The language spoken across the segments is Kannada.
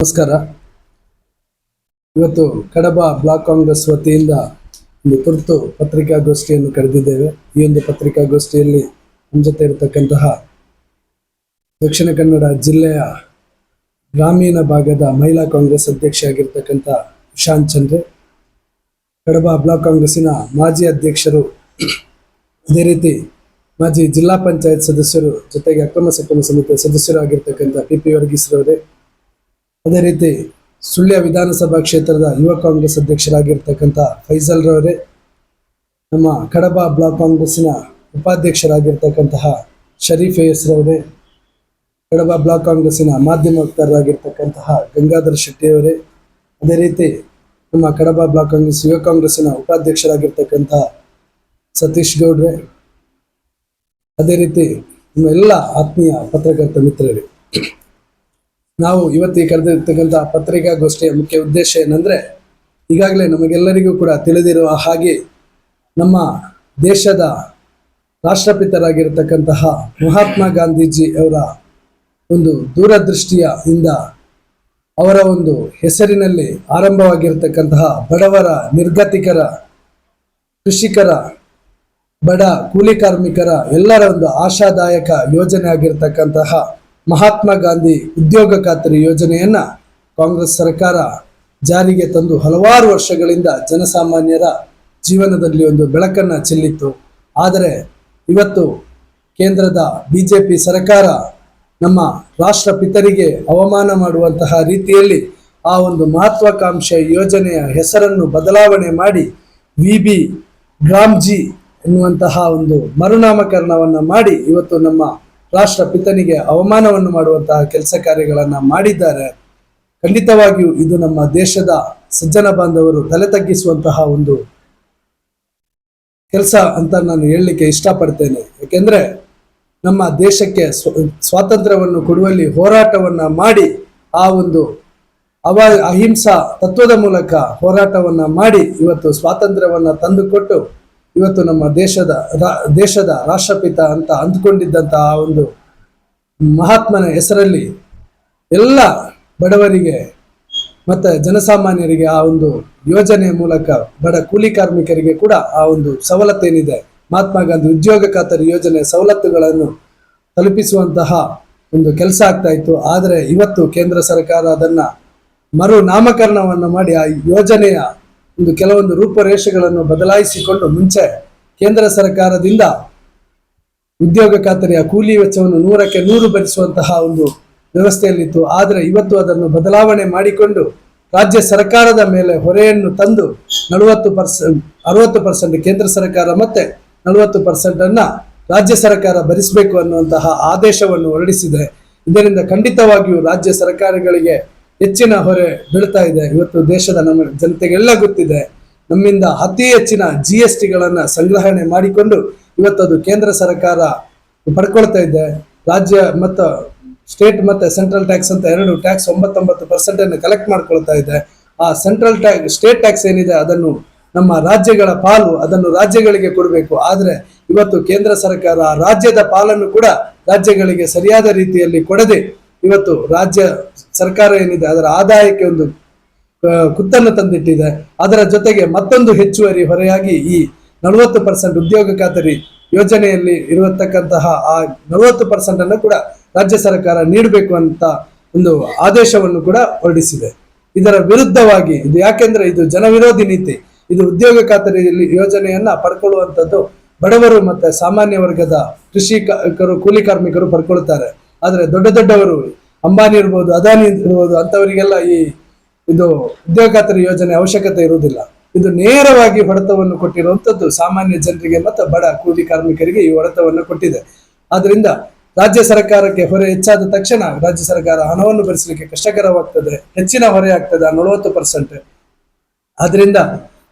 ನಮಸ್ಕಾರ. ಇವತ್ತು ಕಡಬ ಬ್ಲಾಕ್ ಕಾಂಗ್ರೆಸ್ ವತಿಯಿಂದ ಒಂದು ತುರ್ತು ಪತ್ರಿಕಾಗೋಷ್ಠಿಯನ್ನು ಕರೆದಿದ್ದೇವೆ. ಈ ಒಂದು ಪತ್ರಿಕಾಗೋಷ್ಠಿಯಲ್ಲಿ ನಮ್ಮ ಜೊತೆ ಇರತಕ್ಕಂತಹ ದಕ್ಷಿಣ ಕನ್ನಡ ಜಿಲ್ಲೆಯ ಗ್ರಾಮೀಣ ಭಾಗದ ಮಹಿಳಾ ಕಾಂಗ್ರೆಸ್ ಅಧ್ಯಕ್ಷ ಆಗಿರ್ತಕ್ಕಂಥ ಇಶಾಂತ್ ಚಂದ್ರ. ಕಡಬ ಬ್ಲಾಕ್ ಕಾಂಗ್ರೆಸ್ಸಿನ ಮಾಜಿ ಅಧ್ಯಕ್ಷರು ಅದೇ ರೀತಿ ಮಾಜಿ ಜಿಲ್ಲಾ ಪಂಚಾಯತ್ ಸದಸ್ಯರು ಜೊತೆಗೆ ಅಕ್ರಮ ಸಕ್ರಮ ಸಮಿತಿಯ ಸದಸ್ಯರು ಆಗಿರ್ತಕ್ಕಂಥ ಪಿ ಪಿ ವರ್ಗೀಸ್ರವರೇ ಅದೇ ರೀತಿ ಸುಳ್ಯ ವಿಧಾನಸಭಾ ಕ್ಷೇತ್ರದ ಯುವ ಕಾಂಗ್ರೆಸ್ ಅಧ್ಯಕ್ಷರಾಗಿರ್ತಕ್ಕಂಥ ಫೈಜಲ್ ರವರೇ, ನಮ್ಮ ಕಡಬ ಬ್ಲಾಕ್ ಕಾಂಗ್ರೆಸ್ಸಿನ ಉಪಾಧ್ಯಕ್ಷರಾಗಿರ್ತಕ್ಕಂತಹ ಶರೀಫ್ ಎಸ್ ರವರೇ, ಕಡಬ ಬ್ಲಾಕ್ ಕಾಂಗ್ರೆಸ್ಸಿನ ಮಾಧ್ಯಮ ವಕ್ತಾರರಾಗಿರ್ತಕ್ಕಂತಹ ಗಂಗಾಧರ್ ಶೆಟ್ಟಿಯವರೇ ಅದೇ ರೀತಿ ನಮ್ಮ ಕಡಬ ಬ್ಲಾಕ್ ಕಾಂಗ್ರೆಸ್ ಯುವ ಕಾಂಗ್ರೆಸ್ಸಿನ ಉಪಾಧ್ಯಕ್ಷರಾಗಿರ್ತಕ್ಕಂತಹ ಸತೀಶ್ ಗೌಡ್ರೆ, ಅದೇ ರೀತಿ ನಮ್ಮ ಎಲ್ಲ ಆತ್ಮೀಯ ಪತ್ರಕರ್ತ ಮಿತ್ರರೇ. ನಾವು ಇವತ್ತು ಕರೆದಿರ್ತಕ್ಕಂಥ ಪತ್ರಿಕಾಗೋಷ್ಠಿಯ ಮುಖ್ಯ ಉದ್ದೇಶ ಏನಂದ್ರೆ, ಈಗಾಗಲೇ ನಮಗೆಲ್ಲರಿಗೂ ಕೂಡ ತಿಳಿದಿರುವ ಹಾಗೆ ನಮ್ಮ ದೇಶದ ರಾಷ್ಟ್ರಪಿತರಾಗಿರ್ತಕ್ಕಂತಹ ಮಹಾತ್ಮ ಗಾಂಧೀಜಿ ಅವರ ಒಂದು ದೂರದೃಷ್ಟಿಯ ಇಂದ ಅವರ ಒಂದು ಹೆಸರಿನಲ್ಲಿ ಆರಂಭವಾಗಿರ್ತಕ್ಕಂತಹ ಬಡವರ ನಿರ್ಗತಿಕರ, ಕೃಷಿಕರ, ಬಡ ಕೂಲಿ ಕಾರ್ಮಿಕರ ಎಲ್ಲರ ಒಂದು ಆಶಾದಾಯಕ ಯೋಜನೆ ಆಗಿರ್ತಕ್ಕಂತಹ ಮಹಾತ್ಮ ಗಾಂಧಿ ಉದ್ಯೋಗ ಖಾತರಿ ಯೋಜನೆಯನ್ನ ಕಾಂಗ್ರೆಸ್ ಸರ್ಕಾರ ಜಾರಿಗೆ ತಂದು ಹಲವಾರು ವರ್ಷಗಳಿಂದ ಜನಸಾಮಾನ್ಯರ ಜೀವನದಲ್ಲಿ ಒಂದು ಬೆಳಕನ್ನ ಚೆಲ್ಲಿತ್ತು. ಆದರೆ ಇವತ್ತು ಕೇಂದ್ರದ ಬಿಜೆಪಿ ಸರ್ಕಾರ ನಮ್ಮ ರಾಷ್ಟ್ರಪಿತರಿಗೆ ಅವಮಾನ ಮಾಡುವಂತಹ ರೀತಿಯಲ್ಲಿ ಆ ಒಂದು ಮಹತ್ವಾಕಾಂಕ್ಷೆ ಯೋಜನೆಯ ಹೆಸರನ್ನು ಬದಲಾವಣೆ ಮಾಡಿ ವಿ ಬಿ ಗ್ರಾಮ್ಜಿ ಎನ್ನುವಂತಹ ಒಂದು ಮರುನಾಮಕರಣವನ್ನು ಮಾಡಿ ಇವತ್ತು ನಮ್ಮ ರಾಷ್ಟ್ರಪಿತನಿಗೆ ಅವಮಾನವನ್ನು ಮಾಡುವಂತಹ ಕೆಲಸ ಕಾರ್ಯಗಳನ್ನ ಮಾಡಿದ್ದಾರೆ. ಖಂಡಿತವಾಗಿಯೂ ಇದು ನಮ್ಮ ದೇಶದ ಸಜ್ಜನ ಬಾಂಧವರು ತಲೆ ತಗ್ಗಿಸುವಂತಹ ಒಂದು ಕೆಲಸ ಅಂತ ನಾನು ಹೇಳಲಿಕ್ಕೆ ಇಷ್ಟಪಡ್ತೇನೆ. ಯಾಕೆಂದ್ರೆ ನಮ್ಮ ದೇಶಕ್ಕೆ ಸ್ವ, ಸ್ವಾತಂತ್ರ್ಯವನ್ನು ಕೊಡುವಲ್ಲಿ ಹೋರಾಟವನ್ನು ಮಾಡಿ ಆ ಒಂದು ಅವ, ಅಹಿಂಸಾ ತತ್ವದ ಮೂಲಕ ಹೋರಾಟವನ್ನು ಮಾಡಿ ಇವತ್ತು ಸ್ವಾತಂತ್ರ್ಯವನ್ನು ತಂದುಕೊಟ್ಟು ಇವತ್ತು ನಮ್ಮ ದೇಶದ ದೇಶದ ರಾಷ್ಟ್ರಪಿತ ಅಂತ ಅಂದ್ಕೊಂಡಿದ್ದಂತಹ ಆ ಒಂದು ಮಹಾತ್ಮನ ಹೆಸರಲ್ಲಿ ಎಲ್ಲ ಬಡವರಿಗೆ ಮತ್ತು ಜನಸಾಮಾನ್ಯರಿಗೆ ಆ ಒಂದು ಯೋಜನೆ ಮೂಲಕ ಬಡ ಕೂಲಿ ಕಾರ್ಮಿಕರಿಗೆ ಕೂಡ ಆ ಒಂದು ಸವಲತ್ತೇನಿದೆ. ಮಹಾತ್ಮ ಗಾಂಧಿ ಉದ್ಯೋಗ ಖಾತರಿ ಯೋಜನೆ ಸವಲತ್ತುಗಳನ್ನು ತಲುಪಿಸುವಂತಹ ಒಂದು ಕೆಲಸ ಆಗ್ತಾ ಇತ್ತು. ಆದರೆ ಇವತ್ತು ಕೇಂದ್ರ ಸರ್ಕಾರ ಅದನ್ನು ಮರು ನಾಮಕರಣವನ್ನು ಮಾಡಿ ಆ ಯೋಜನೆಯ ಒಂದು ಕೆಲವೊಂದು ರೂಪರೇಷೆಗಳನ್ನು ಬದಲಾಯಿಸಿಕೊಂಡು ಮುಂಚೆ ಕೇಂದ್ರ ಸರ್ಕಾರದಿಂದ ಉದ್ಯೋಗ ಖಾತರಿಯ ಕೂಲಿ ವೆಚ್ಚವನ್ನು ನೂರಕ್ಕೆ ನೂರು ಭರಿಸುವಂತಹ ಒಂದು ವ್ಯವಸ್ಥೆಯಲ್ಲಿತ್ತು. ಆದರೆ ಇವತ್ತು ಅದನ್ನು ಬದಲಾವಣೆ ಮಾಡಿಕೊಂಡು ರಾಜ್ಯ ಸರ್ಕಾರದ ಮೇಲೆ ಹೊರೆಯನ್ನು ತಂದು ನಲವತ್ತು ಪರ್ಸೆಂಟ್ ಅರವತ್ತು ಪರ್ಸೆಂಟ್ ಕೇಂದ್ರ ಸರ್ಕಾರ ಮತ್ತೆ ನಲವತ್ತು ಪರ್ಸೆಂಟನ್ನು ರಾಜ್ಯ ಸರ್ಕಾರ ಭರಿಸಬೇಕು ಅನ್ನುವಂತಹ ಆದೇಶವನ್ನು ಹೊರಡಿಸಿದೆ. ಇದರಿಂದ ಖಂಡಿತವಾಗಿಯೂ ರಾಜ್ಯ ಸರ್ಕಾರಗಳಿಗೆ ಹೆಚ್ಚಿನ ಹೊರೆ ಬೀಳ್ತಾ ಇದೆ. ಇವತ್ತು ದೇಶದ ನಮ್ಮ ಜನತೆಗೆಲ್ಲ ಗೊತ್ತಿದೆ, ನಮ್ಮಿಂದ ಅತಿ ಹೆಚ್ಚಿನ ಜಿ ಎಸ್ ಟಿಗಳನ್ನು ಸಂಗ್ರಹಣೆ ಮಾಡಿಕೊಂಡು ಇವತ್ತು ಅದು ಕೇಂದ್ರ ಸರ್ಕಾರ ಪಡ್ಕೊಳ್ತಾ ಇದೆ. ರಾಜ್ಯ ಮತ್ತು ಸ್ಟೇಟ್ ಮತ್ತು ಸೆಂಟ್ರಲ್ ಟ್ಯಾಕ್ಸ್ ಅಂತ ಎರಡು ಟ್ಯಾಕ್ಸ್ ಒಂಬತ್ತೊಂಬತ್ತು ಪರ್ಸೆಂಟನ್ನು ಕಲೆಕ್ಟ್ ಮಾಡ್ಕೊಳ್ತಾ ಇದೆ. ಆ ಸೆಂಟ್ರಲ್ ಟ್ಯಾಕ್ಸ್ ಸ್ಟೇಟ್ ಟ್ಯಾಕ್ಸ್ ಏನಿದೆ ಅದನ್ನು ನಮ್ಮ ರಾಜ್ಯಗಳ ಪಾಲು, ಅದನ್ನು ರಾಜ್ಯಗಳಿಗೆ ಕೊಡಬೇಕು. ಆದರೆ ಇವತ್ತು ಕೇಂದ್ರ ಸರ್ಕಾರ ರಾಜ್ಯದ ಪಾಲನ್ನು ಕೂಡ ರಾಜ್ಯಗಳಿಗೆ ಸರಿಯಾದ ರೀತಿಯಲ್ಲಿ ಕೊಡದೆ ಇವತ್ತು ರಾಜ್ಯ ಸರ್ಕಾರ ಏನಿದೆ, ಅದರ ಆದಾಯಕ್ಕೆ ಒಂದು ಕುತ್ತನ್ನು ತಂದಿಟ್ಟಿದೆ. ಅದರ ಜೊತೆಗೆ ಮತ್ತೊಂದು ಹೆಚ್ಚುವರಿ ಹೊರೆಯಾಗಿ ಈ ನಲವತ್ತು ಪರ್ಸೆಂಟ್ ಉದ್ಯೋಗ ಖಾತರಿ ಯೋಜನೆಯಲ್ಲಿ ಇರತಕ್ಕಂತಹ ಆ ನಲವತ್ತು ಪರ್ಸೆಂಟ್ ಅನ್ನು ಕೂಡ ರಾಜ್ಯ ಸರ್ಕಾರ ನೀಡಬೇಕು ಅಂತ ಒಂದು ಆದೇಶವನ್ನು ಕೂಡ ಹೊರಡಿಸಿದೆ. ಇದರ ವಿರುದ್ಧವಾಗಿ, ಇದು ಯಾಕೆಂದ್ರೆ ಇದು ಜನವಿರೋಧಿ ನೀತಿ. ಇದು ಉದ್ಯೋಗ ಖಾತರಿಯಲ್ಲಿ ಯೋಜನೆಯನ್ನ ಪಡ್ಕೊಳ್ಳುವಂಥದ್ದು ಬಡವರು ಮತ್ತೆ ಸಾಮಾನ್ಯ ವರ್ಗದ ಕೃಷಿಕರು ಕೂಲಿ ಕಾರ್ಮಿಕರು ಪಡ್ಕೊಳ್ತಾರೆ. ಆದರೆ ದೊಡ್ಡ ದೊಡ್ಡವರು ಅಂಬಾನಿ ಇರ್ಬೋದು, ಅದಾನಿ ಇರ್ಬೋದು ಅಂತವರಿಗೆಲ್ಲ ಈ ಇದು ಉದ್ಯೋಗ ಖಾತರಿ ಯೋಜನೆ ಅವಶ್ಯಕತೆ ಇರುವುದಿಲ್ಲ. ಇದು ನೇರವಾಗಿ ಹೊಡೆತವನ್ನು ಕೊಟ್ಟಿರುವಂತದ್ದು ಸಾಮಾನ್ಯ ಜನರಿಗೆ ಮತ್ತು ಬಡ ಕೂಲಿ ಕಾರ್ಮಿಕರಿಗೆ ಈ ಹೊಡೆತವನ್ನು ಕೊಟ್ಟಿದೆ. ಆದ್ರಿಂದ ರಾಜ್ಯ ಸರ್ಕಾರಕ್ಕೆ ಹೊರೆ ಹೆಚ್ಚಾದ ತಕ್ಷಣ ರಾಜ್ಯ ಸರ್ಕಾರ ಹಣವನ್ನು ಭರಿಸಲಿಕ್ಕೆ ಕಷ್ಟಕರವಾಗ್ತದೆ, ಹೆಚ್ಚಿನ ಹೊರೆ ಆಗ್ತದೆ ನಲವತ್ತು ಪರ್ಸೆಂಟ್. ಆದ್ರಿಂದ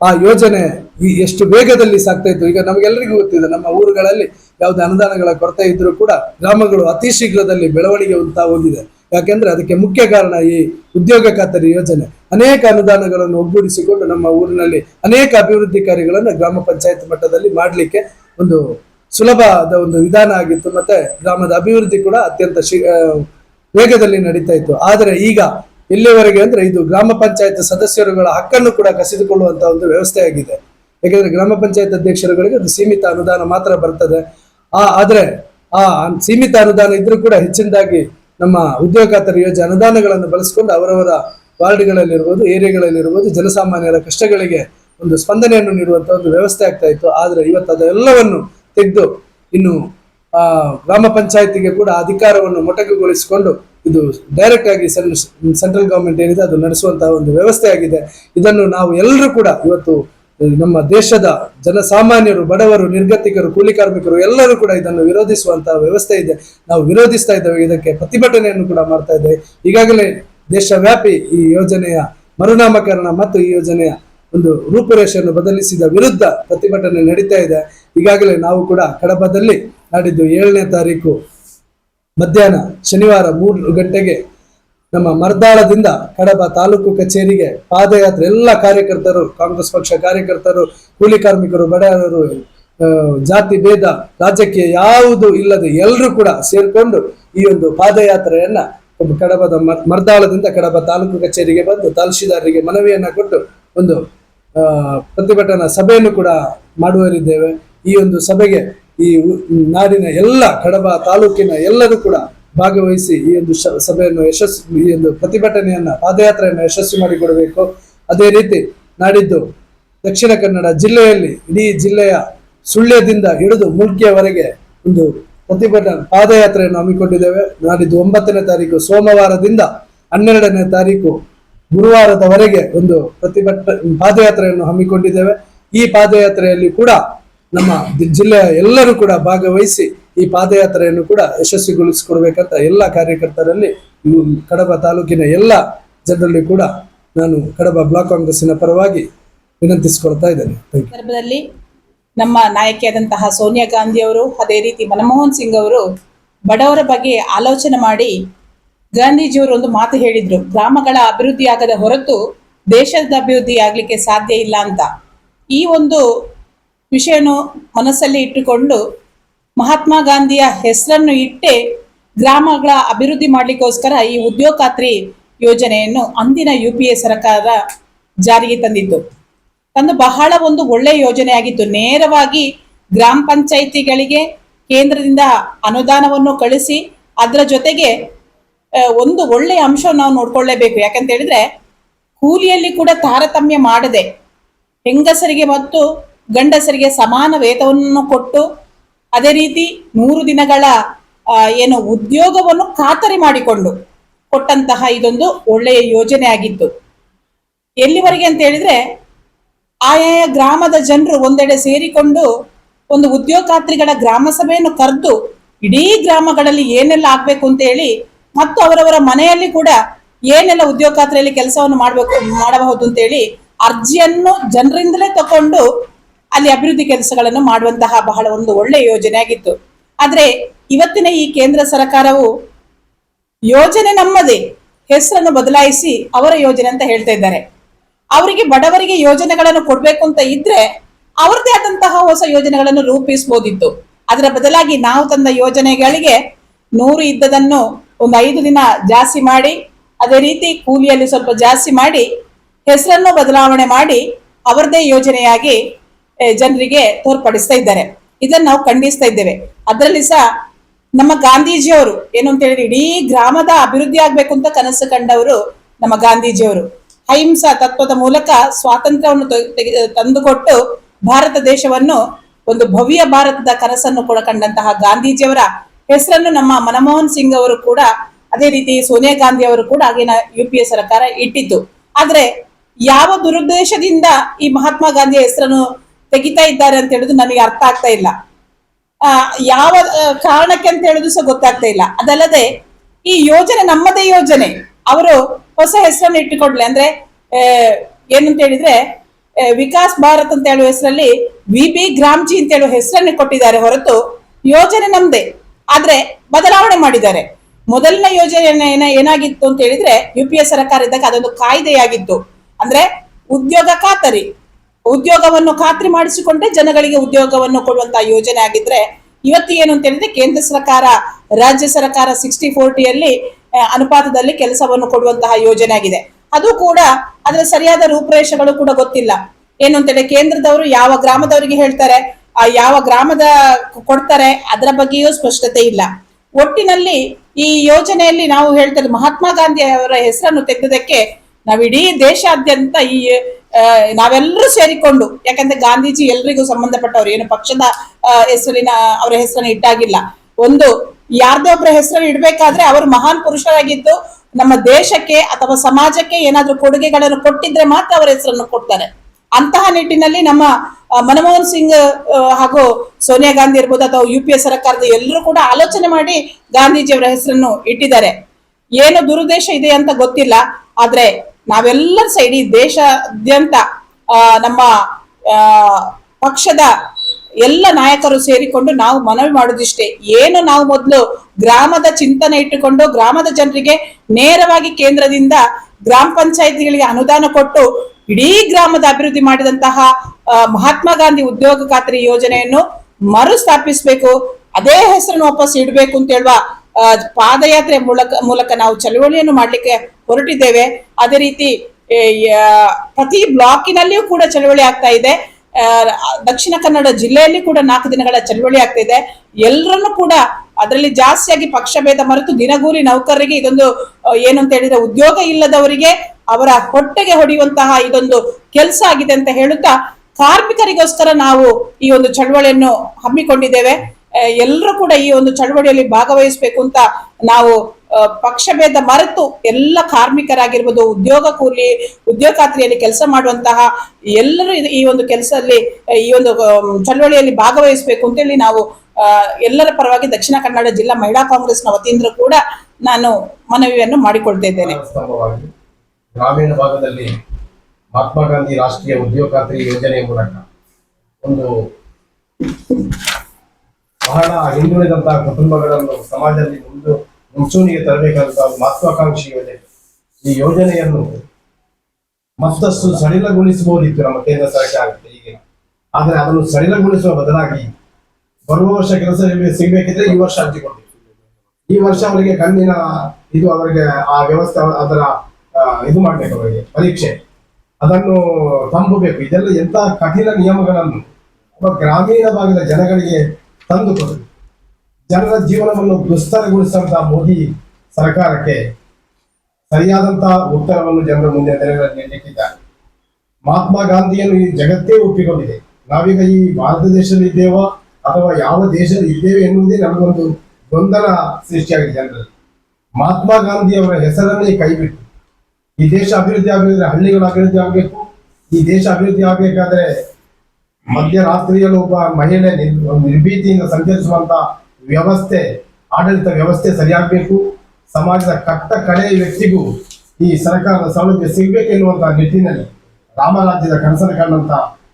ಆ ಯೋಜನೆ ಈ ಎಷ್ಟು ವೇಗದಲ್ಲಿ ಸಾಗ್ತಾ ಇತ್ತು, ಈಗ ನಮಗೆಲ್ಲರಿಗೂ ಗೊತ್ತಿದೆ, ನಮ್ಮ ಊರುಗಳಲ್ಲಿ ಯಾವುದೇ ಅನುದಾನಗಳ ಕೊರತೆ ಇದ್ರೂ ಕೂಡ ಗ್ರಾಮಗಳು ಅತಿ ಶೀಘ್ರದಲ್ಲಿ ಬೆಳವಣಿಗೆ ಉಂಟಾ ಹೊಂದಿದೆ. ಯಾಕೆಂದ್ರೆ ಅದಕ್ಕೆ ಮುಖ್ಯ ಕಾರಣ ಈ ಉದ್ಯೋಗ ಖಾತರಿ ಯೋಜನೆ. ಅನೇಕ ಅನುದಾನಗಳನ್ನು ಒಗ್ಗೂಡಿಸಿಕೊಂಡು ನಮ್ಮ ಊರಿನಲ್ಲಿ ಅನೇಕ ಅಭಿವೃದ್ಧಿ ಕಾರ್ಯಗಳನ್ನು ಗ್ರಾಮ ಪಂಚಾಯತ್ ಮಟ್ಟದಲ್ಲಿ ಮಾಡಲಿಕ್ಕೆ ಒಂದು ಸುಲಭದ ಒಂದು ವಿಧಾನ ಆಗಿತ್ತು. ಮತ್ತೆ ಗ್ರಾಮದ ಅಭಿವೃದ್ಧಿ ಕೂಡ ಅತ್ಯಂತ ವೇಗದಲ್ಲಿ ನಡೀತಾ ಇತ್ತು. ಆದರೆ ಈಗ ಇಲ್ಲಿವರೆಗೆ ಅಂದ್ರೆ ಇದು ಗ್ರಾಮ ಪಂಚಾಯತ್ ಸದಸ್ಯರುಗಳ ಹಕ್ಕನ್ನು ಕೂಡ ಕಸಿದುಕೊಳ್ಳುವಂತಹ ಒಂದು ವ್ಯವಸ್ಥೆ ಆಗಿದೆ. ಯಾಕೆಂದ್ರೆ ಗ್ರಾಮ ಪಂಚಾಯತ್ ಅಧ್ಯಕ್ಷರುಗಳಿಗೆ ಒಂದು ಸೀಮಿತ ಅನುದಾನ ಮಾತ್ರ ಬರ್ತದೆ. ಆ, ಆದ್ರೆ ಆ ಸೀಮಿತ ಅನುದಾನ ಇದ್ರೂ ಕೂಡ ಹೆಚ್ಚಿನದಾಗಿ ನಮ್ಮ ಉದ್ಯೋಗಾತರ ಯೋಜನೆ ಅನುದಾನಗಳನ್ನು ಬಳಸಿಕೊಂಡು ಅವರವರ ವಾರ್ಡ್ಗಳಲ್ಲಿರ್ಬೋದು, ಏರಿಯಾಗಳಲ್ಲಿರ್ಬೋದು ಜನಸಾಮಾನ್ಯರ ಕಷ್ಟಗಳಿಗೆ ಒಂದು ಸ್ಪಂದನೆಯನ್ನು ನೀಡುವಂತ ಒಂದು ವ್ಯವಸ್ಥೆ ಆಗ್ತಾ ಇತ್ತು. ಆದ್ರೆ ಇವತ್ತು ಅದೆಲ್ಲವನ್ನು ತೆಗೆದು ಇನ್ನು, ಆ, ಗ್ರಾಮ ಪಂಚಾಯತಿಗೆ ಕೂಡ ಅಧಿಕಾರವನ್ನು ಮೊಟಕುಗೊಳಿಸಿಕೊಂಡು ಇದು ಡೈರೆಕ್ಟ್ ಆಗಿ ಸೆಂಟ್ರಲ್ ಗವರ್ಮೆಂಟ್ ಏನಿದೆ ಅದು ನಡೆಸುವಂತಹ ಒಂದು ವ್ಯವಸ್ಥೆ ಆಗಿದೆ. ಇದನ್ನು ನಾವು ಎಲ್ಲರೂ ಕೂಡ ಇವತ್ತು ನಮ್ಮ ದೇಶದ ಜನಸಾಮಾನ್ಯರು, ಬಡವರು, ನಿರ್ಗತಿಕರು, ಕೂಲಿ ಕಾರ್ಮಿಕರು ಎಲ್ಲರೂ ಕೂಡ ಇದನ್ನು ವಿರೋಧಿಸುವಂತಹ ವ್ಯವಸ್ಥೆ ಇದೆ. ನಾವು ವಿರೋಧಿಸ್ತಾ ಇದ್ದೇವೆ. ಇದಕ್ಕೆ ಪ್ರತಿಭಟನೆಯನ್ನು ಕೂಡ ಮಾಡ್ತಾ ಇದ್ದೇವೆ. ಈಗಾಗಲೇ ದೇಶವ್ಯಾಪಿ ಈ ಯೋಜನೆಯ ಮರುನಾಮಕರಣ ಮತ್ತು ಈ ಯೋಜನೆಯ ಒಂದು ರೂಪುರೇಷೆಯನ್ನು ಬದಲಿಸಿದ ವಿರುದ್ಧ ಪ್ರತಿಭಟನೆ ನಡೀತಾ ಇದೆ. ಈಗಾಗಲೇ ನಾವು ಕೂಡ ಕಡಬದಲ್ಲಿ ನಾಡಿದ್ದು ಏಳನೇ ತಾರೀಕು ಮಧ್ಯಾಹ್ನ ಶನಿವಾರ ಮೂರು ಗಂಟೆಗೆ ನಮ್ಮ ಮರ್ದಾಳದಿಂದ ಕಡಬ ತಾಲೂಕು ಕಚೇರಿಗೆ ಪಾದಯಾತ್ರೆ ಎಲ್ಲ ಕಾರ್ಯಕರ್ತರು, ಕಾಂಗ್ರೆಸ್ ಪಕ್ಷ ಕಾರ್ಯಕರ್ತರು, ಕೂಲಿ ಕಾರ್ಮಿಕರು, ಬಡವರು ಜಾತಿ ಭೇದ ರಾಜಕೀಯ ಯಾವುದು ಇಲ್ಲದೆ ಎಲ್ಲರೂ ಕೂಡ ಸೇರಿಕೊಂಡು ಈ ಒಂದು ಪಾದಯಾತ್ರೆಯನ್ನ ಕಡಬದ ಮರ್- ಮರ್ದಾಳದಿಂದ ಕಡಬ ತಾಲೂಕು ಕಚೇರಿಗೆ ಬಂದು ತಹಶೀಲ್ದಾರರಿಗೆ ಮನವಿಯನ್ನ ಕೊಟ್ಟು ಒಂದು ಪ್ರತಿಭಟನಾ ಸಭೆಯನ್ನು ಕೂಡ ಮಾಡುವರಿದ್ದೇವೆ ಈ ಒಂದು ಸಭೆಗೆ ಈ ನಾಡಿನ ಎಲ್ಲ ಕಡಬ ತಾಲೂಕಿನ ಎಲ್ಲರೂ ಕೂಡ ಭಾಗವಹಿಸಿ ಈ ಒಂದು ಸಭೆಯನ್ನು ಯಶಸ್ವಿ ಈ ಒಂದು ಪ್ರತಿಭಟನೆಯನ್ನ ಪಾದಯಾತ್ರೆಯನ್ನು ಯಶಸ್ವಿ ಮಾಡಿಕೊಡಬೇಕು. ಅದೇ ರೀತಿ ನಾಡಿದ್ದು ದಕ್ಷಿಣ ಕನ್ನಡ ಜಿಲ್ಲೆಯಲ್ಲಿ, ಇಡೀ ಜಿಲ್ಲೆಯ ಸುಳ್ಯದಿಂದ ಹಿಡಿದು ಮುಲ್ಕಿಯವರೆಗೆ ಒಂದು ಪ್ರತಿಭಟನೆ, ಪಾದಯಾತ್ರೆಯನ್ನು ಹಮ್ಮಿಕೊಂಡಿದ್ದೇವೆ. ನಾಡಿದ್ದು ಒಂಬತ್ತನೇ ತಾರೀಕು ಸೋಮವಾರದಿಂದ ಹನ್ನೆರಡನೇ ತಾರೀಕು ಗುರುವಾರದವರೆಗೆ ಒಂದು ಪ್ರತಿಭಟ ಪಾದಯಾತ್ರೆಯನ್ನು ಹಮ್ಮಿಕೊಂಡಿದ್ದೇವೆ. ಈ ಪಾದಯಾತ್ರೆಯಲ್ಲಿ ಕೂಡ ನಮ್ಮ ಜಿಲ್ಲೆಯ ಎಲ್ಲರೂ ಕೂಡ ಭಾಗವಹಿಸಿ ಈ ಪಾದಯಾತ್ರೆಯನ್ನು ಕೂಡ ಯಶಸ್ವಿಗೊಳಿಸಿಕೊಡ್ಬೇಕಂತ ಎಲ್ಲ ಕಾರ್ಯಕರ್ತರಲ್ಲಿ ಕಡಬ ತಾಲೂಕಿನ ಎಲ್ಲ ಜನರಲ್ಲಿ ಕೂಡ ನಾನು ಕಡಬ ಬ್ಲಾಕ್ ಕಾಂಗ್ರೆಸ್ಸಿನ ಪರವಾಗಿ ವಿನಂತಿಸಿಕೊಳ್ತಾ ಇದ್ದೇನೆ. ಸಂದರ್ಭದಲ್ಲಿ ನಮ್ಮ ನಾಯಕಿಯಾದಂತಹ ಸೋನಿಯಾ ಗಾಂಧಿ ಅವರು, ಅದೇ ರೀತಿ ಮನಮೋಹನ್ ಸಿಂಗ್ ಅವರು ಬಡವರ ಬಗ್ಗೆ ಆಲೋಚನೆ ಮಾಡಿ ಗಾಂಧೀಜಿಯವರು ಒಂದು ಮಾತು ಹೇಳಿದ್ರು, ಗ್ರಾಮಗಳ ಅಭಿವೃದ್ಧಿ ಆಗದ ಹೊರತು ದೇಶದ ಅಭಿವೃದ್ಧಿ ಆಗ್ಲಿಕ್ಕೆ ಸಾಧ್ಯ ಇಲ್ಲ ಅಂತ. ಈ ಒಂದು ವಿಷಯನು ಮನಸ್ಸಲ್ಲಿ ಇಟ್ಟುಕೊಂಡು ಮಹಾತ್ಮ ಗಾಂಧಿಯ ಹೆಸರನ್ನು ಇಟ್ಟೆ ಗ್ರಾಮಗಳ ಅಭಿವೃದ್ಧಿ ಮಾಡಲಿಕ್ಕೋಸ್ಕರ ಈ ಉದ್ಯೋಗ ಖಾತ್ರಿ ಯೋಜನೆಯನ್ನು ಅಂದಿನ ಯು ಪಿ ಎ ಸರ್ಕಾರ ಜಾರಿಗೆ ತಂದಿತ್ತು. ತಂದು ಬಹಳ ಒಂದು ಒಳ್ಳೆಯ ಯೋಜನೆ ಆಗಿತ್ತು ನೇರವಾಗಿ ಗ್ರಾಮ ಪಂಚಾಯಿತಿಗಳಿಗೆ ಕೇಂದ್ರದಿಂದ ಅನುದಾನವನ್ನು ಕಳಿಸಿ ಅದರ ಜೊತೆಗೆ ಒಂದು ಒಳ್ಳೆಯ ಅಂಶವನ್ನು ನಾವು ನೋಡ್ಕೊಳ್ಳೇಬೇಕು. ಯಾಕಂತ ಹೇಳಿದ್ರೆ, ಕೂಲಿಯಲ್ಲಿ ಕೂಡ ತಾರತಮ್ಯ ಮಾಡದೆ ಹೆಂಗಸರಿಗೆ ಮತ್ತು ಗಂಡಸರಿಗೆ ಸಮಾನ ವೇತವನ್ನು ಕೊಟ್ಟು ಅದೇ ರೀತಿ ನೂರು ದಿನಗಳ ಏನು ಉದ್ಯೋಗವನ್ನು ಖಾತರಿ ಮಾಡಿಕೊಂಡು ಕೊಟ್ಟಂತಹ ಇದೊಂದು ಒಳ್ಳೆಯ ಯೋಜನೆ ಆಗಿತ್ತು ಎಲ್ಲಿವರೆಗೆ ಅಂತ ಹೇಳಿದ್ರೆ ಆಯಾಯ ಗ್ರಾಮದ ಜನರು ಒಂದೆಡೆ ಸೇರಿಕೊಂಡು ಒಂದು ಉದ್ಯೋಗಾತ್ರಿಗಳ ಗ್ರಾಮ ಸಭೆಯನ್ನು ಕರೆದು ಇಡೀ ಗ್ರಾಮಗಳಲ್ಲಿ ಏನೆಲ್ಲ ಆಗ್ಬೇಕು ಅಂತ ಹೇಳಿ ಮತ್ತು ಅವರವರ ಮನೆಯಲ್ಲಿ ಕೂಡ ಏನೆಲ್ಲ ಉದ್ಯೋಗಾತ್ರೆಯಲ್ಲಿ ಕೆಲಸವನ್ನು ಮಾಡಬೇಕು, ಮಾಡಬಹುದು ಅಂತ ಹೇಳಿ ಅರ್ಜಿಯನ್ನು ಜನರಿಂದಲೇ ತಕೊಂಡು ಅಲ್ಲಿ ಅಭಿವೃದ್ಧಿ ಕೆಲಸಗಳನ್ನು ಮಾಡುವಂತಹ ಬಹಳ ಒಂದು ಒಳ್ಳೆಯ ಯೋಜನೆ ಆಗಿತ್ತು. ಆದ್ರೆ ಇವತ್ತಿನ ಈ ಕೇಂದ್ರ ಸರ್ಕಾರವು ಯೋಜನೆ ನಮ್ಮದೇ, ಹೆಸರನ್ನು ಬದಲಾಯಿಸಿ ಅವರ ಯೋಜನೆ ಅಂತ ಹೇಳ್ತಾ ಇದ್ದಾರೆ. ಅವರಿಗೆ ಬಡವರಿಗೆ ಯೋಜನೆಗಳನ್ನು ಕೊಡಬೇಕು ಅಂತ ಇದ್ರೆ ಅವರದೇ ಆದಂತಹ ಹೊಸ ಯೋಜನೆಗಳನ್ನು ರೂಪಿಸಬಹುದಿತ್ತು ಅದರ ಬದಲಾಗಿ ನಾವು ತಂದ ಯೋಜನೆಗಳಿಗೆ ನೂರು ಇದ್ದದನ್ನು ಒಂದು ಐದು ದಿನ ಜಾಸ್ತಿ ಮಾಡಿ, ಅದೇ ರೀತಿ ಕೂಲಿಯಲ್ಲಿ ಸ್ವಲ್ಪ ಜಾಸ್ತಿ ಮಾಡಿ, ಹೆಸರನ್ನು ಬದಲಾವಣೆ ಮಾಡಿ ಅವರದೇ ಯೋಜನೆಯಾಗಿ ಜನರಿಗೆ ತೋರ್ಪಡಿಸ್ತಾ ಇದ್ದಾರೆ. ಇದನ್ನ ನಾವು ಖಂಡಿಸ್ತಾ ಇದ್ದೇವೆ. ಅದರಲ್ಲಿ ಸಹ ನಮ್ಮ ಗಾಂಧೀಜಿಯವರು ಏನು ಅಂತ ಹೇಳಿದ್ರೆ ಇಡೀ ಗ್ರಾಮದ ಅಭಿವೃದ್ಧಿ ಆಗ್ಬೇಕು ಅಂತ ಕನಸು ಕಂಡವರು ನಮ್ಮ ಗಾಂಧೀಜಿಯವರು. ಅಹಿಂಸಾ ತತ್ವದ ಮೂಲಕ ಸ್ವಾತಂತ್ರ್ಯವನ್ನು ತಂದುಕೊಟ್ಟು ಭಾರತ ದೇಶವನ್ನು ಒಂದು ಭವ್ಯ ಭಾರತದ ಕನಸನ್ನು ಕೂಡ ಕಂಡಂತಹ ಗಾಂಧೀಜಿಯವರ ಹೆಸರನ್ನು ನಮ್ಮ ಮನಮೋಹನ್ ಸಿಂಗ್ ಅವರು ಕೂಡ ಅದೇ ರೀತಿ ಸೋನಿಯಾ ಗಾಂಧಿ ಅವರು ಕೂಡ ಆಗಿನ ಯು ಪಿ ಎ ಸರ್ಕಾರ ಇಟ್ಟಿದ್ದು. ಆದ್ರೆ ಯಾವ ದುರುದ್ದೇಶದಿಂದ ಈ ಮಹಾತ್ಮ ಗಾಂಧಿಯ ಹೆಸರನ್ನು ತೆಗಿತಾ ಇದ್ದಾರೆ ಅಂತ ಹೇಳುದು ನನಗೆ ಅರ್ಥ ಆಗ್ತಾ ಇಲ್ಲ. ಆ, ಯಾವ ಕಾರಣಕ್ಕೆ ಅಂತ ಹೇಳುದು ಸಹ ಗೊತ್ತಾಗ್ತಾ ಇಲ್ಲ. ಅದಲ್ಲದೆ ಈ ಯೋಜನೆ ನಮ್ಮದೇ ಯೋಜನೆ. ಅವರು ಹೊಸ ಹೆಸರನ್ನು ಇಟ್ಟುಕೊಡ್ಲಿ. ಅಂದ್ರೆ ಏನಂತ ಹೇಳಿದ್ರೆ ವಿಕಾಸ್ ಭಾರತ್ ಅಂತ ಹೇಳುವ ಹೆಸರಲ್ಲಿ ವಿ ಬಿ ಗ್ರಾಮ್ಜಿ ಅಂತ ಹೇಳುವ ಹೆಸರನ್ನು ಕೊಟ್ಟಿದ್ದಾರೆ ಹೊರತು ಯೋಜನೆ ನಮ್ದೇ. ಆದ್ರೆ ಬದಲಾವಣೆ ಮಾಡಿದ್ದಾರೆ. ಮೊದಲನೇ ಯೋಜನೆ ಏನ- ಏನಾಗಿತ್ತು ಅಂತ ಹೇಳಿದ್ರೆ ಯು ಪಿ ಎ ಸರ್ಕಾರ ಇದ್ದಾಗ ಅದೊಂದು ಕಾಯ್ದೆಯಾಗಿತ್ತು. ಅಂದ್ರೆ ಉದ್ಯೋಗ ಖಾತರಿ. ಉದ್ಯೋಗವನ್ನು ಖಾತ್ರಿ ಮಾಡಿಸಿಕೊಂಡೇ, ಜನಗಳಿಗೆ ಉದ್ಯೋಗವನ್ನು ಕೊಡುವಂತಹ ಯೋಜನೆ ಆಗಿದ್ರೆ ಇವತ್ತು ಏನು ಅಂತ ಹೇಳಿದ್ರೆ ಕೇಂದ್ರ ಸರ್ಕಾರ, ರಾಜ್ಯ ಸರ್ಕಾರ ಸಿಕ್ಸ್ಟಿ ಫೋರ್ಟಿಯಲ್ಲಿ ಅನುಪಾತದಲ್ಲಿ ಕೆಲಸವನ್ನು ಕೊಡುವಂತಹ ಯೋಜನೆ ಆಗಿದೆ. ಅದು ಕೂಡ ಅದರ ಸರಿಯಾದ ರೂಪರೇಷೆಗಳು ಕೂಡ ಗೊತ್ತಿಲ್ಲ. ಏನು ಅಂತೇಳಿ ಕೇಂದ್ರದವರು ಯಾವ ಗ್ರಾಮದವರಿಗೆ ಹೇಳ್ತಾರೆ, ಆ, ಯಾವ ಗ್ರಾಮದ ಕೊಡ್ತಾರೆ, ಅದರ ಬಗ್ಗೆಯೂ ಸ್ಪಷ್ಟತೆ ಇಲ್ಲ. ಒಟ್ಟಿನಲ್ಲಿ ಈ ಯೋಜನೆಯಲ್ಲಿ ನಾವು ಹೇಳ್ತಾರೆ ಮಹಾತ್ಮ ಗಾಂಧಿ ಅವರ ಹೆಸರನ್ನು ತೆಗೆದಕ್ಕೆ ನಾವು ಇಡೀ ದೇಶಾದ್ಯಂತ ಈ ನಾವೆಲ್ಲರೂ ಸೇರಿಕೊಂಡು, ಯಾಕಂದ್ರೆ ಗಾಂಧೀಜಿ ಎಲ್ರಿಗೂ ಸಂಬಂಧಪಟ್ಟವರು, ಏನು ಪಕ್ಷದ ಹೆಸರಿನ, ಅವರ ಹೆಸರನ್ನ ಇಟ್ಟಾಗಿಲ್ಲ. ಒಂದು, ಯಾರ್ದೇ ಒಬ್ಬರ ಹೆಸರನ್ನು ಇಡ್ಬೇಕಾದ್ರೆ ಅವರು ಮಹಾನ್ ಪುರುಷರಾಗಿದ್ದು, ನಮ್ಮ ದೇಶಕ್ಕೆ ಅಥವಾ ಸಮಾಜಕ್ಕೆ ಏನಾದ್ರೂ ಕೊಡುಗೆಗಳನ್ನು ಕೊಟ್ಟಿದ್ರೆ ಮಾತ್ರ ಅವರ ಹೆಸರನ್ನು ಕೊಡ್ತಾರೆ. ಅಂತಹ ನಿಟ್ಟಿನಲ್ಲಿ ನಮ್ಮ ಮನಮೋಹನ್ ಸಿಂಗ್ ಹಾಗೂ ಸೋನಿಯಾ ಗಾಂಧಿ ಇರ್ಬೋದು ಅಥವಾ ಯು ಪಿ ಎ ಸರ್ಕಾರದ ಎಲ್ಲರೂ ಕೂಡ ಆಲೋಚನೆ ಮಾಡಿ ಗಾಂಧೀಜಿಯವರ ಹೆಸರನ್ನು ಇಟ್ಟಿದ್ದಾರೆ. ಏನು ದುರುದ್ದೇಶ ಇದೆ ಅಂತ ಗೊತ್ತಿಲ್ಲ, ಆದ್ರೆ ನಾವೆಲ್ಲರೂ ಸಹ ಇಡೀ ದೇಶಾದ್ಯಂತ ನಮ್ಮ ಪಕ್ಷದ ಎಲ್ಲ ನಾಯಕರು ಸೇರಿಕೊಂಡು ನಾವು ಮನವಿ ಮಾಡೋದಿಷ್ಟೇ ಏನು ನಾವು ಮೊದಲು ಗ್ರಾಮದ ಚಿಂತನೆ ಇಟ್ಟುಕೊಂಡು ಗ್ರಾಮದ ಜನರಿಗೆ ನೇರವಾಗಿ ಕೇಂದ್ರದಿಂದ ಗ್ರಾಮ ಪಂಚಾಯತಿಗಳಿಗೆ ಅನುದಾನ ಕೊಟ್ಟು ಇಡೀ ಗ್ರಾಮದ ಅಭಿವೃದ್ಧಿ ಮಾಡಿದಂತಹ ಮಹಾತ್ಮ ಗಾಂಧಿ ಉದ್ಯೋಗ ಖಾತ್ರಿ ಯೋಜನೆಯನ್ನು ಮರುಸ್ಥಾಪಿಸಬೇಕು, ಅದೇ ಹೆಸರನ್ನು ವಾಪಸ್ ಇಡಬೇಕು ಅಂತ ಹೇಳುವ ಪಾದಯಾತ್ರೆ ಮೂಲಕ ಮೂಲಕ ನಾವು ಚಳುವಳಿಯನ್ನು ಮಾಡಲಿಕ್ಕೆ ಹೊರಟಿದ್ದೇವೆ. ಅದೇ ರೀತಿ ಪ್ರತಿ ಬ್ಲಾಕಿನಲ್ಲಿಯೂ ಕೂಡ ಚಳುವಳಿ ಆಗ್ತಾ ಇದೆ. ದಕ್ಷಿಣ ಕನ್ನಡ ಜಿಲ್ಲೆಯಲ್ಲಿ ಕೂಡ ನಾಲ್ಕು ದಿನಗಳ ಚಳುವಳಿ ಆಗ್ತಾ ಇದೆ. ಎಲ್ಲರನ್ನು ಕೂಡ ಅದರಲ್ಲಿ ಜಾಸ್ತಿಯಾಗಿ ಪಕ್ಷಭೇದ ಮರೆತು ದಿನಗೂಲಿ ನೌಕರರಿಗೆ ಇದೊಂದು ಏನು ಅಂತ ಹೇಳಿದ್ರೆ ಉದ್ಯೋಗ ಇಲ್ಲದವರಿಗೆ ಅವರ ಹೊಟ್ಟೆಗೆ ಹೊಡೆಯುವಂತಹ ಇದೊಂದು ಕೆಲಸ ಆಗಿದೆ ಅಂತ ಹೇಳುತ್ತಾ ಕಾರ್ಮಿಕರಿಗೋಸ್ಕರ ನಾವು ಈ ಒಂದು ಚಳುವಳಿಯನ್ನು ಹಮ್ಮಿಕೊಂಡಿದ್ದೇವೆ. ಎಲ್ಲರೂ ಕೂಡ ಈ ಒಂದು ಚಳವಳಿಯಲ್ಲಿ ಭಾಗವಹಿಸಬೇಕು ಅಂತ ನಾವು ಪಕ್ಷ ಪಕ್ಷಭೇದ ಮರೆತು ಎಲ್ಲ ಕಾರ್ಮಿಕರಾಗಿರ್ಬೋದು, ಉದ್ಯೋಗ ಕೂಲಿ ಉದ್ಯೋಗ ಖಾತ್ರಿಯಲ್ಲಿ ಕೆಲಸ ಮಾಡುವಂತಹ ಎಲ್ಲರೂ ಈ ಒಂದು ಕೆಲಸದಲ್ಲಿ ಈ ಒಂದು ಚಳವಳಿಯಲ್ಲಿ ಭಾಗವಹಿಸಬೇಕು ಅಂತೇಳಿ ನಾವು ಎಲ್ಲರ ಪರವಾಗಿ ದಕ್ಷಿಣ ಕನ್ನಡ ಜಿಲ್ಲಾ ಮಹಿಳಾ ಕಾಂಗ್ರೆಸ್ನ ವತಿಯಿಂದ ಕೂಡ ನಾನು ಮನವಿಯನ್ನು ಮಾಡಿಕೊಳ್ತಾ ಇದ್ದೇನೆ. ಗ್ರಾಮೀಣ ಭಾಗದಲ್ಲಿ ಮಹಾತ್ಮ ಗಾಂಧಿ ರಾಷ್ಟ್ರೀಯ ಉದ್ಯೋಗ ಖಾತ್ರಿ ಯೋಜನೆಯ ಮೂಲಕ ಒಂದು ಬಹಳ ಹಿಂದುಳಿದಂತಹ ಕುಟುಂಬಗಳನ್ನು ಸಮಾಜದಲ್ಲಿ ಮುಂದು ಮುಂಚೂಣಿಗೆ ತರಬೇಕಾದಂತಹ ಒಂದು ಮಹತ್ವಾಕಾಂಕ್ಷಿ ಇದೆ. ಈ ಯೋಜನೆಯನ್ನು ಮತ್ತಷ್ಟು ಸಡಿಲಗೊಳಿಸಬಹುದಿತ್ತು ನಮ್ಮ ಕೇಂದ್ರ ಸರ್ಕಾರಕ್ಕೆ ಈಗ ಆದರೆ ಅದನ್ನು ಸಡಿಲಗೊಳಿಸುವ ಬದಲಾಗಿ ಬರುವ ವರ್ಷ ಕೆಲಸ ಸಿಗಬೇಕಿದ್ರೆ ಈ ವರ್ಷ ಕೊಟ್ಟಿತ್ತು ಈ ವರ್ಷ ಅವರಿಗೆ ಕಣ್ಣಿನ ಇದು ಅವರಿಗೆ ಆ ವ್ಯವಸ್ಥೆ ಅದರ ಇದು ಮಾಡ್ಬೇಕು ಅವರಿಗೆ, ಪರೀಕ್ಷೆ. ಅದನ್ನು ತಂಬಬೇಕು ಇದೆಲ್ಲ ಎಂತ ಕಠಿಣ ನಿಯಮಗಳನ್ನು ಗ್ರಾಮೀಣ ಭಾಗದ ಜನಗಳಿಗೆ ತಂದುಕೊಡು. ಜನರ ಜೀವನವನ್ನು ದುಸ್ತರಗೊಳಿಸಿದಂತಹ ಮೋದಿ ಸರ್ಕಾರಕ್ಕೆ ಸರಿಯಾದಂತಹ ಉತ್ತರವನ್ನು ಜನರ ಮುಂದೆ ನೀಡಿದ್ದಾರೆ ಮಹಾತ್ಮ ಗಾಂಧಿಯನ್ನು ಈ ಜಗತ್ತೇ ಒಪ್ಪಿಕೊಂಡಿದೆ. ನಾವೀಗ ಈ ಭಾರತ ದೇಶದಲ್ಲಿ ಇದ್ದೇವೋ ಅಥವಾ ಯಾವ ದೇಶದಲ್ಲಿ ಇದ್ದೇವೆ ಎನ್ನುವುದೇ ನಮಗೊಂದು ಗೊಂದಲ ಸೃಷ್ಟಿಯಾಗಿದೆ ಜನರಲ್ಲಿ. ಮಹಾತ್ಮ ಗಾಂಧಿ ಅವರ ಹೆಸರನ್ನೇ ಕೈಬಿಟ್ಟು ಈ ದೇಶ ಅಭಿವೃದ್ಧಿ ಆಗಬೇಕಾದ್ರೆ ಹಳ್ಳಿಗಳ ಅಭಿವೃದ್ಧಿ ಆಗಬೇಕು, ಈ ದೇಶ ಅಭಿವೃದ್ಧಿ ಆಗಬೇಕಾದ್ರೆ ಮಧ್ಯರಾತ್ರಿಯಲ್ಲಿ ಒಬ್ಬ ಮಹಿಳೆ ನಿರ್- ನಿರ್ಭೀತಿಯಿಂದ ಸಂಚರಿಸುವಂತ ವ್ಯವಸ್ಥೆ, ಆಡಳಿತ ವ್ಯವಸ್ಥೆ ಸರಿಯಾಗಬೇಕು. ಸಮಾಜದ ಕಟ್ಟ ಕಡೆಯ ವ್ಯಕ್ತಿಗೂ ಈ ಸರ್ಕಾರದ ಸೌಲಭ್ಯ ಸಿಗಬೇಕೆನ್ನುವಂತಹ ನಿಟ್ಟಿನಲ್ಲಿ ರಾಮರಾಜ್ಯದ ಕನಸನ್ನು ಕಂಡಂತ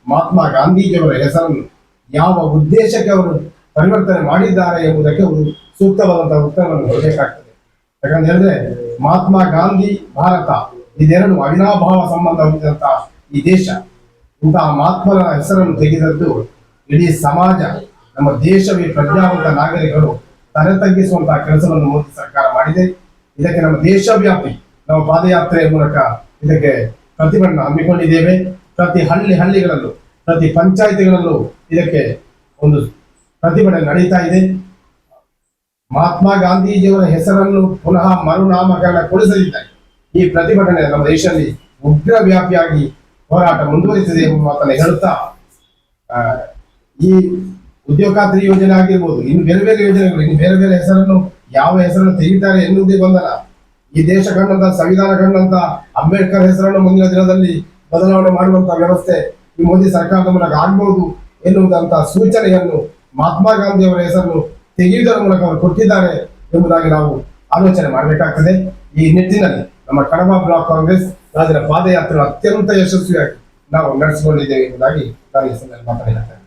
ಮಹಾತ್ಮ ಗಾಂಧೀಜಿಯವರ ಹೆಸರನ್ನು ಯಾವ ಉದ್ದೇಶಕ್ಕೆ ಅವರು ಪರಿವರ್ತನೆ ಮಾಡಿದ್ದಾರೆ ಎಂಬುದಕ್ಕೆ ಅವರು ಸೂಕ್ತವಾದಂತಹ ಉತ್ತರವನ್ನು ಕೊಡಬೇಕಾಗ್ತದೆ. ಯಾಕಂತ ಹೇಳಿದ್ರೆ ಮಹಾತ್ಮ ಗಾಂಧಿ ಭಾರತ, ಇದೆರಡು ಅವಿನಾಭಾವ ಸಂಬಂಧ ಹೊಂದಿದಂತಹ ಈ ದೇಶ. ಇಂತಹ ಮಹಾತ್ಮರ ಹೆಸರನ್ನು ತೆಗೆದದ್ದು ಇಡೀ ಸಮಾಜ, ನಮ್ಮ ದೇಶವೇ ಪ್ರಜ್ಞಾವಂತ ನಾಗರಿಕರು ತಲೆ ತಗ್ಗಿಸುವಂತಹ ಕೆಲಸವನ್ನು ಮೋದಿ ಸರ್ಕಾರ ಮಾಡಿದೆ. ಇದಕ್ಕೆ ನಮ್ಮ ದೇಶವ್ಯಾಪಿ ನಾವು ಪಾದಯಾತ್ರೆಯ ಮೂಲಕ ಇದಕ್ಕೆ ಪ್ರತಿಭಟನೆ ಹಮ್ಮಿಕೊಂಡಿದ್ದೇವೆ. ಪ್ರತಿ ಹಳ್ಳಿ ಹಳ್ಳಿಗಳಲ್ಲೂ, ಪ್ರತಿ ಪಂಚಾಯಿತಿಗಳಲ್ಲೂ ಇದಕ್ಕೆ ಒಂದು ಪ್ರತಿಭಟನೆ ನಡೀತಾ ಇದೆ. ಮಹಾತ್ಮ ಗಾಂಧೀಜಿಯವರ ಹೆಸರನ್ನು ಪುನಃ ಮರುನಾಮಕರಣಗೊಳಿಸಲಿದ್ದಾರೆ ಈ ಪ್ರತಿಭಟನೆ ನಮ್ಮ ದೇಶದಲ್ಲಿ ಉಗ್ರ ವ್ಯಾಪಿಯಾಗಿ ಹೋರಾಟ ಮುಂದುವರಿಸಿದೆ ಎಂಬ ಮಾತನ್ನು ಹೇಳುತ್ತಾ ಈ ಉದ್ಯೋಗ ಖಾತ್ರಿ ಯೋಜನೆ ಆಗಿರ್ಬೋದು, ಇನ್ನು ಬೇರೆ ಬೇರೆ ಯೋಜನೆಗಳು, ಇನ್ನು ಬೇರೆ ಬೇರೆ ಹೆಸರನ್ನು, ಯಾವ ಹೆಸರನ್ನು ತೆಗಿತಾರೆ ಎನ್ನುವುದೇ ಬಂದಲ್ಲ ಈ ದೇಶ ಕಂಡಂತ, ಸಂವಿಧಾನ ಕಂಡಂತ, ಅಂಬೇಡ್ಕರ್ ಹೆಸರನ್ನು ಮುಂದಿನ ದಿನದಲ್ಲಿ ಬದಲಾವಣೆ ಮಾಡುವಂತಹ ವ್ಯವಸ್ಥೆ ಈ ಮೋದಿ ಸರ್ಕಾರದ ಮೂಲಕ ಆಗ್ಬಹುದು ಎನ್ನುವುದಂತ ಸೂಚನೆಯನ್ನು ಮಹಾತ್ಮ ಗಾಂಧಿ ಅವರ ಹೆಸರನ್ನು ತೆಗೆಯುವುದರ ಮೂಲಕ ಅವರು ಕೊಟ್ಟಿದ್ದಾರೆ ಎಂಬುದಾಗಿ ನಾವು ಆಲೋಚನೆ ಮಾಡಬೇಕಾಗ್ತದೆ. ಈ ನಿಟ್ಟಿನಲ್ಲಿ ನಮ್ಮ ಕಡಬ ಬ್ಲಾಕ್ ಕಾಂಗ್ರೆಸ್ ರಾಜ್ಯದ ಪಾದಯಾತ್ರೆ ಅತ್ಯಂತ ಯಶಸ್ವಿಯಾಗಿ ನಾವು ನಡೆಸಿಕೊಂಡಿದ್ದೇವೆ ಎಂಬುದಾಗಿ ನಾನು ಈ ಸಂದರ್ಭ ಮಾತನಾಡಿದ್ದೇನೆ